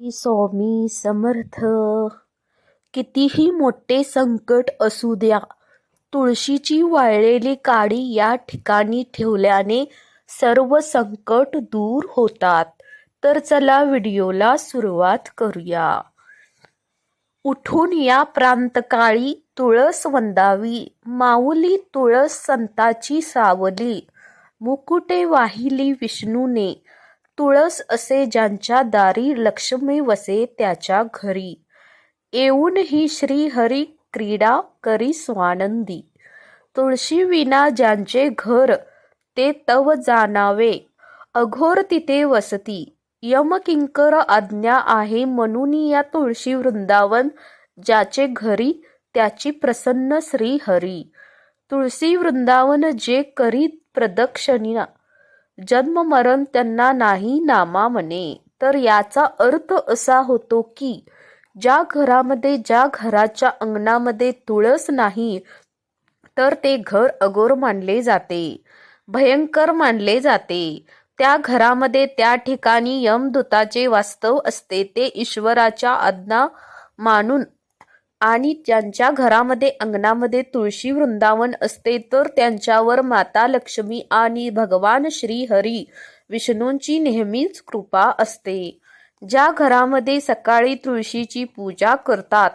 स्वामी समर्थ कितीही मोठे संकट असू द्या तुळशीची वाळलेली काडी या ठिकाणी ठेवल्याने सर्व संकट दूर होतात. तर चला व्हिडिओला सुरुवात करूया. उठून या प्रांतकाळी तुळस वंदावी माऊली तुळस संताची सावली मुकुटे वाहिली विष्णूने तुळस असे ज्यांच्या दारी लक्ष्मी वसे त्याच्या घरी. येऊन ही श्रीहरी क्रीडा करी स्वानंदी. तुळशी विना ज्यांचे घर ते तव जाणावे. अघोर तिथे वसती. यमकिंकर आज्ञा आहे म्हणून या तुळशी वृंदावन ज्याचे घरी त्याची प्रसन्न श्रीहरी. तुळशी वृंदावन जे करी प्रदक्षिणा जन्म मरण त्यांना नाही नामा म्हणे. तर याचा अर्थ असा होतो की ज्या घरामध्ये ज्या घराच्या अंगणामध्ये तुळस नाही तर ते घर अगोर मानले जाते भयंकर मानले जाते. त्या घरामध्ये त्या ठिकाणी यमदूताचे वास्तव असते ते ईश्वराच्या आज्ञा मानून आणि ज्यांच्या घरामध्ये अंगणामध्ये तुळशी वृंदावन असते तर त्यांच्यावर माता लक्ष्मी आणि भगवान श्री हरी विष्णूंची नेहमीच कृपा असते. ज्या घरामध्ये सकाळी तुळशीची पूजा करतात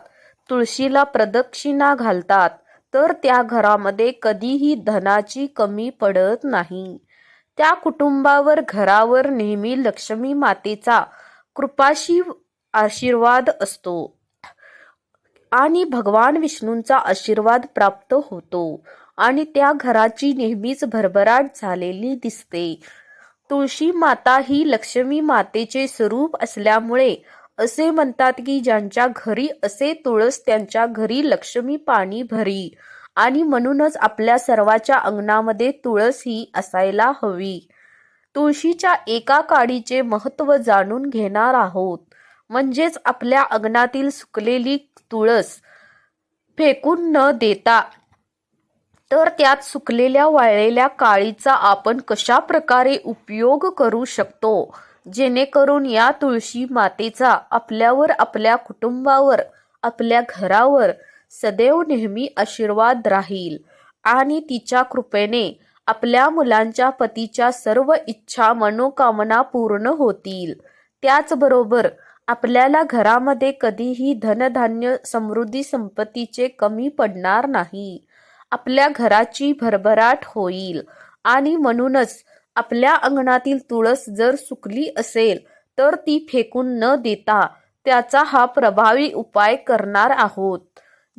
तुळशीला प्रदक्षिणा घालतात तर त्या घरामध्ये कधीही धनाची कमी पडत नाही. त्या कुटुंबावर घरावर नेहमी लक्ष्मी मातेचा कृपाशी आशीर्वाद असतो. आणि भगवान विष्णूंचा आशीर्वाद प्राप्त होतो. आणि त्या घराची नेहमीच भरभराट झालेली दिसते. तुळशी माता ही लक्ष्मी मातेचे स्वरूप असल्यामुळे असे म्हणतात की ज्यांच्या घरी असे तुळस त्यांच्या घरी लक्ष्मी पाणी भरी आणि म्हणूनच आपल्या सर्वाच्या अंगणामध्ये तुळस ही असायला हवी. तुळशीच्या एका काडीचे महत्त्व जाणून घेणार आहोत. म्हणजेच आपल्या अंगणातील सुकलेली तुळस फेकून न देता. तर त्यात सुकलेल्या वाळलेल्या काळीचा आपण कशा प्रकारे उपयोग करू शकतो? जेणेकरून या तुळशी मातेचा आपल्यावर आपल्या कुटुंबावर आपल्या घरावर सदैव नेहमी आशीर्वाद राहील आणि तिच्या कृपेने आपल्या मुलांच्या पतीच्या सर्व इच्छा मनोकामना पूर्ण होतील. त्याचबरोबर आपल्याला घरामध्ये कधीही धनधान्य समृद्धी संपत्तीचे कमी पडणार नाही. आपल्या घराची भरभराट होईल. आणि म्हणूनच आपल्या अंगणातील तुळस जर सुकली असेल तर ती फेकून न देता त्याचा हा प्रभावी उपाय करणार आहोत.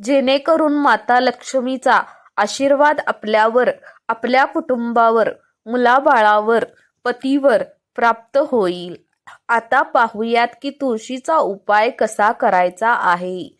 जेणेकरून माता लक्ष्मीचा आशीर्वाद आपल्यावर आपल्या कुटुंबावर मुलाबाळावर पतीवर प्राप्त होईल. आता पाहूयात की तुळशीचा उपाय कसा करायचा आहे.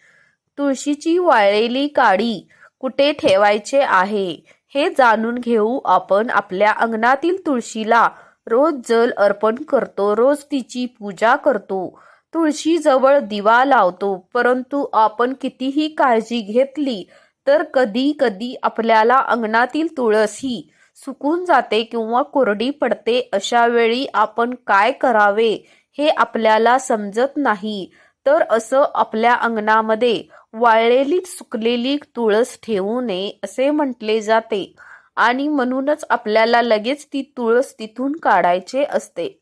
तुळशीची वाळलेली काडी कुठे ठेवायचे आहे हे जाणून घेऊ आपण आपल्या अंगणातील तुळशीला. रोज जल अर्पण करतो रोज तिची पूजा करतो. तुळशीजवळ दिवा लावतो परंतु आपण कितीही काळजी घेतली तर कधी कधी आपल्याला अंगणातील तुळस ही सुकून जाते किंवा कोरडी पडते अशा वेळी आपण काय करावे हे आपल्याला समजत नाही. तर असं आपल्या अंगणामध्ये वाळलेली सुकलेली तुळस ठेवू नये असे म्हटले जाते. आणि म्हणूनच आपल्याला लगेच ती तुळस तिथून काढायचे असते.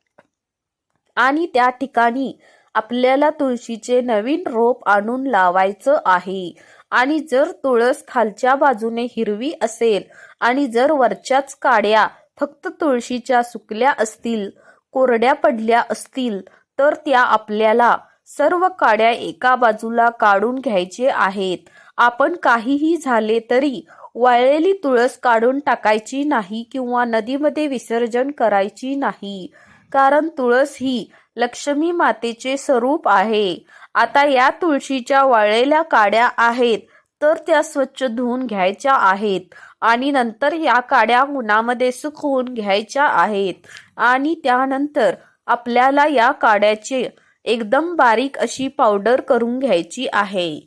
आणि त्या ठिकाणी आपल्याला तुळशीचे नवीन रोप आणून लावायचं आहे. आणि जर तुळस खालच्या बाजूने हिरवी असेल आणि जर वरच्याच काड्या फक्त तुळशीच्या सुकल्या असतील कोरड्या पडल्या असतील तर त्या आपल्याला सर्व काड्या एका बाजूला काढून घ्यायचे आहेत. आपण काहीही झाले तरी वाळलेली तुळस काढून टाकायची नाही किंवा नदीमध्ये विसर्जन करायची नाही. कारण तुळस ही लक्ष्मी मातेचे स्वरूप आहे. आता या तुळशीच्या वाळलेल्या काड्या आहेत तर त्या स्वच्छ धुवून घ्यायच्या आहेत आणि नंतर या काड्या उन्हामध्ये सुकवून घ्यायच्या आहेत आणि त्यानंतर आपल्याला या काड्याचे एकदम बारीक अशी पावडर करून घ्यायची आहे.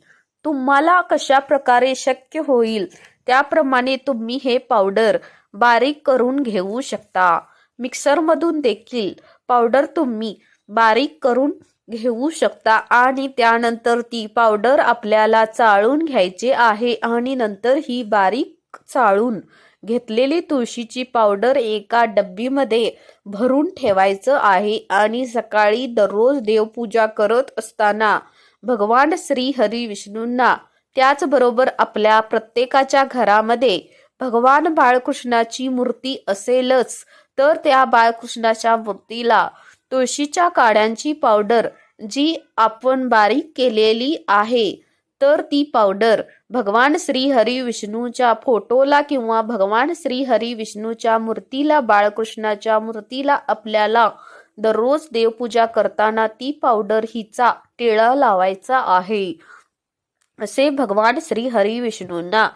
तुम्हाला कशा प्रकारे शक्य होईल त्याप्रमाणे तुम्ही हे पावडर बारीक करून घेऊ शकता. मिक्सरमधून देखील पावडर तुम्ही बारीक करून घेऊ शकता आणि त्यानंतर ती पावडर आपल्याला चाळून घ्यायची आहे आणि नंतर ही बारीक चाळून घेतलेली तुळशीची पावडर एका डब्बीमध्ये भरून ठेवायचं आहे आणि सकाळी दररोज देवपूजा करत असताना भगवान श्री हरी विष्णूंना त्याचबरोबर आपल्या प्रत्येकाच्या घरामध्ये भगवान बाळकृष्णाची मूर्ती असेलच तर त्या बाळकृष्णाच्या मूर्तीला तुळशीच्या काड्यांची पावडर जी आपण बारीक केलेली आहे तर ती पावडर भगवान श्री हरी विष्णूच्या फोटोला किंवा भगवान श्री हरी विष्णूच्या मूर्तीला बाळकृष्णाच्या मूर्तीला आपल्याला दररोज देवपूजा करताना ती पावडर हिचा टिळा लावायचा आहे. असे भगवान श्री हरी विष्णूंना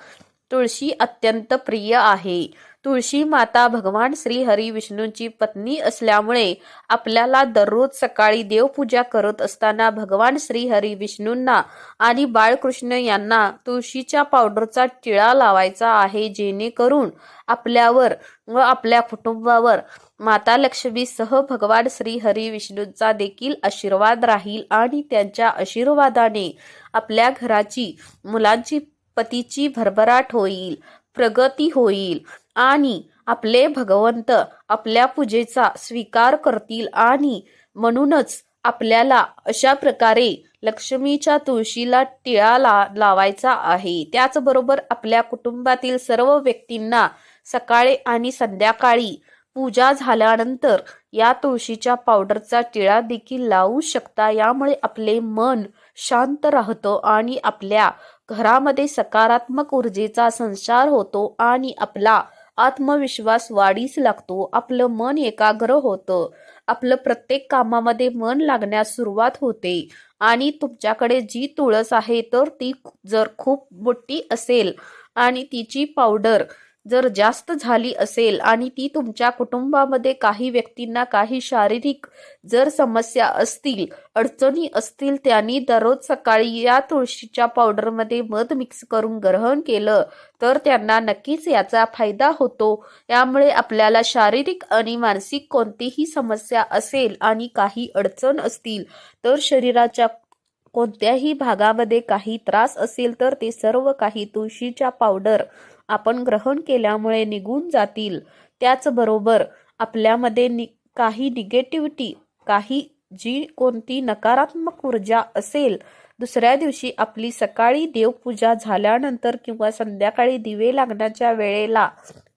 तुळशी अत्यंत प्रिय आहे. तुळशी माता भगवान श्री हरी विष्णूंची पत्नी असल्यामुळे आपल्याला दररोज सकाळी देवपूजा करत असताना भगवान श्री हरी विष्णूंना आणि बाळकृष्ण यांना तुळशीच्या पावडरचा टिळा लावायचा आहे जेणेकरून आपल्यावर व आपल्या कुटुंबावर माता लक्ष्मीसह भगवान श्री हरी विष्णूंचा देखील आशीर्वाद राहील आणि त्यांच्या आशीर्वादाने आपल्या घराची मुलांची पतीची भरभराट होईल प्रगती होईल. आणि आपले भगवंत आपल्या पूजेचा स्वीकार करतील आणि म्हणूनच आपल्याला अशा प्रकारे लक्ष्मीच्या तुळशीला टिळा ला लावायचा आहे. त्याचबरोबर आपल्या कुटुंबातील सर्व व्यक्तींना सकाळी आणि संध्याकाळी पूजा झाल्यानंतर या तुळशीच्या पावडरचा टिळा देखील लावू शकता. यामुळे आपले मन शांत राहतं आणि आपल्या घरामध्ये सकारात्मक ऊर्जेचा संचार होतो आणि आपला आत्मविश्वास वाढीस लागतो आपलं मन एकाग्र होतं. आपलं प्रत्येक कामामध्ये मन लागण्यास सुरुवात होते. आणि तुमच्याकडे जी तुळस आहे तर ती जर खूप मोठी असेल आणि तिची पावडर जर जास्त झाली असेल आणि ती तुमच्या कुटुंबामध्ये काही व्यक्तींना काही शारीरिक जर समस्या असतील अडचणी असतील त्यांनी दररोज सकाळी या तुळशीच्या पावडरमध्ये मध मिक्स करून ग्रहण केलं तर त्यांना नक्कीच याचा फायदा होतो. यामुळे आपल्याला शारीरिक आणि मानसिक कोणतीही समस्या असेल आणि काही अडचण असतील तर शरीराच्या कोणत्याही भागामध्ये काही त्रास असेल तर ते सर्व काही तुळशीच्या पावडर आपण ग्रहण केल्यामुळे निघून जातील. त्याचबरोबर आपल्यामध्ये नि काही निगेटिव्हिटी काही जी कोणती नकारात्मक ऊर्जा असेल दुसऱ्या दिवशी आपली सकाळी देवपूजा झाल्यानंतर किंवा संध्याकाळी दिवे लागण्याच्या वेळेला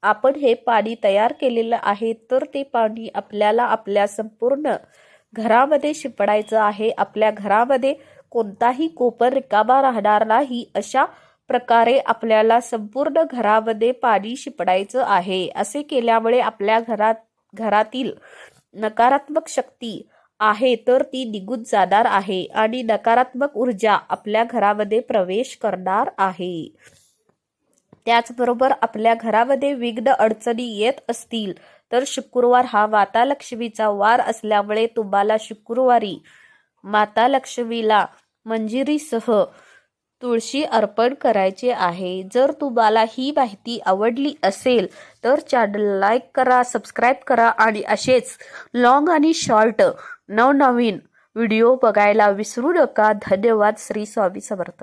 आपण हे पाणी तयार केलेलं आहे तर ते पाणी आपल्याला आपल्या संपूर्ण घरामध्ये शिपडायचं आहे. आपल्या घरामध्ये कोणताही कोपर रिकामा राहणार नाही अशा प्रकारे आपल्याला संपूर्ण घरामध्ये पाणी शिपडायचं आहे. असे केल्यामुळे आपल्या घरात घरातील नकारात्मक शक्ती आहे तर ती निघून जाणार आहे आणि नकारात्मक ऊर्जा आपल्या घरामध्ये प्रवेश करणार आहे. त्याचबरोबर आपल्या घरामध्ये विघ्न अडचणी येत असतील तर शुक्रवार हा माता लक्ष्मीचा वार असल्यामुळे तुम्हाला शुक्रवारी माता लक्ष्मीला मंजिरीसह तुळशी अर्पण करायचे आहे. जर तुम्हाला ही माहिती आवडली असेल तर चॅनल लाईक करा सबस्क्राईब करा आणि असेच लॉंग आणि शॉर्ट नवनवीन व्हिडिओ बघायला विसरू नका. धन्यवाद. श्री स्वामी समर्थ.